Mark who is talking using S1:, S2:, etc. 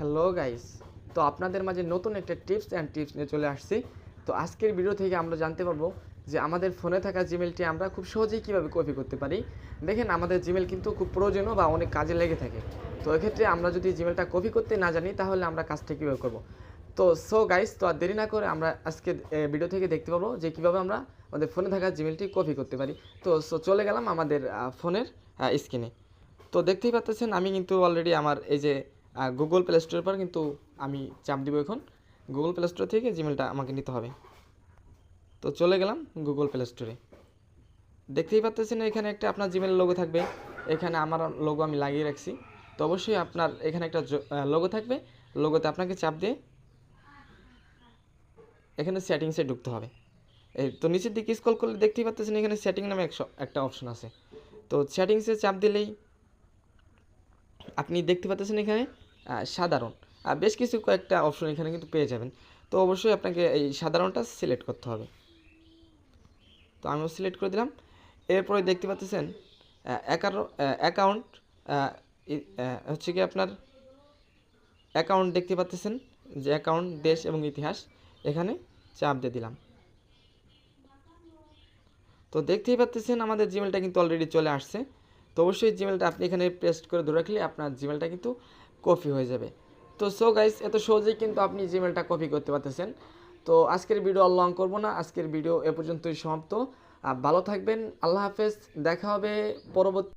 S1: Hello guys তো আপনাদের মাঝে নতুন একটা টিপস অ্যান্ড টিপস নিয়ে চলে আসছি। তো আজকের ভিডিও থেকে আমরা জানতে পারব যে আমাদের ফোনে থাকা জিমেলটি আমরা খুব সহজেই কীভাবে কপি করতে পারি। দেখেন, আমাদের জিমেল কিন্তু খুব প্রয়োজনীয় বা অনেক কাজে লেগে থাকে। তো এক্ষেত্রে আমরা যদি জিমেলটা কপি করতে না জানি, তাহলে আমরা কাজটা কীভাবে করব? তো সো গাইস তো আর দেরি না করে আমরা আজকে ভিডিও থেকে দেখতে পাবো যে কীভাবে আমরা আমাদের ফোনে থাকা জিমেলটি কপি করতে পারি। তো সো চলে গেলাম আমাদের ফোনের স্ক্রিনে তো দেখতেই পাচ্ছেন আমি কিন্তু অলরেডি আমার এই যে গুগল প্লে স্টোরের পর কিন্তু আমি চাপ দিব এখন। গুগল প্লে স্টোর থেকে জিমেলটা আমাকে নিতে হবে। তো চলে গেলাম গুগল প্লে স্টোরে দেখতেই পাচ্ছেন এখানে একটা আপনার জিমেল লোগো থাকবে। এখানে আমার লোগো আমি লাগিয়ে রাখছি। তো অবশ্যই আপনার এখানে একটা লোগো থাকবে। লোগোতে আপনাকে চাপ দিয়ে এখানে সেটিংসে ঢুকতে হবে। এই তো নিচের দিকে স্ক্রল করলে দেখতেই পাচ্ছেন এখানে সেটিং নামে একটা অপশন আছে। তো সেটিংসে চাপ দিলেই আপনি দেখতে পাচ্ছেন এখানে সাধারণ। আর বেশ কিছু কয়েকটা অপশন এখানে কিন্তু পেয়ে যাবেন। তো অবশ্যই আপনাকে এই সাধারণটা সিলেক্ট করতে হবে। তো আমিও সিলেক্ট করে দিলাম। এরপরে দেখতে পাচ্ছেন অ্যাকাউন্ট হচ্ছে কি আপনার অ্যাকাউন্ট দেখতে পাচ্ছেন যে অ্যাকাউন্ট দেশ এবং ইতিহাস। এখানে চাপ দিয়ে দিলাম। তো দেখতেই পাচ্ছেন আমাদের জিমেলটা কিন্তু অলরেডি চলে আসছে। তো অবশ্যই জিমেলটা আপনি এখানে পেস্ট করে ধরে রাখলে আপনার জিমেলটা কিন্তু কপি হয়ে যাবে। তো সো গাইস এত সহজেই কিন্তু আপনি জিমেলটা কপি করতে পারতেছেন। তো আজকের ভিডিও আর লং করব না। আজকের ভিডিও এ পর্যন্তই সমাপ্ত। ভালো থাকবেন। আল্লাহ হাফেজ। দেখা হবে পরবর্তী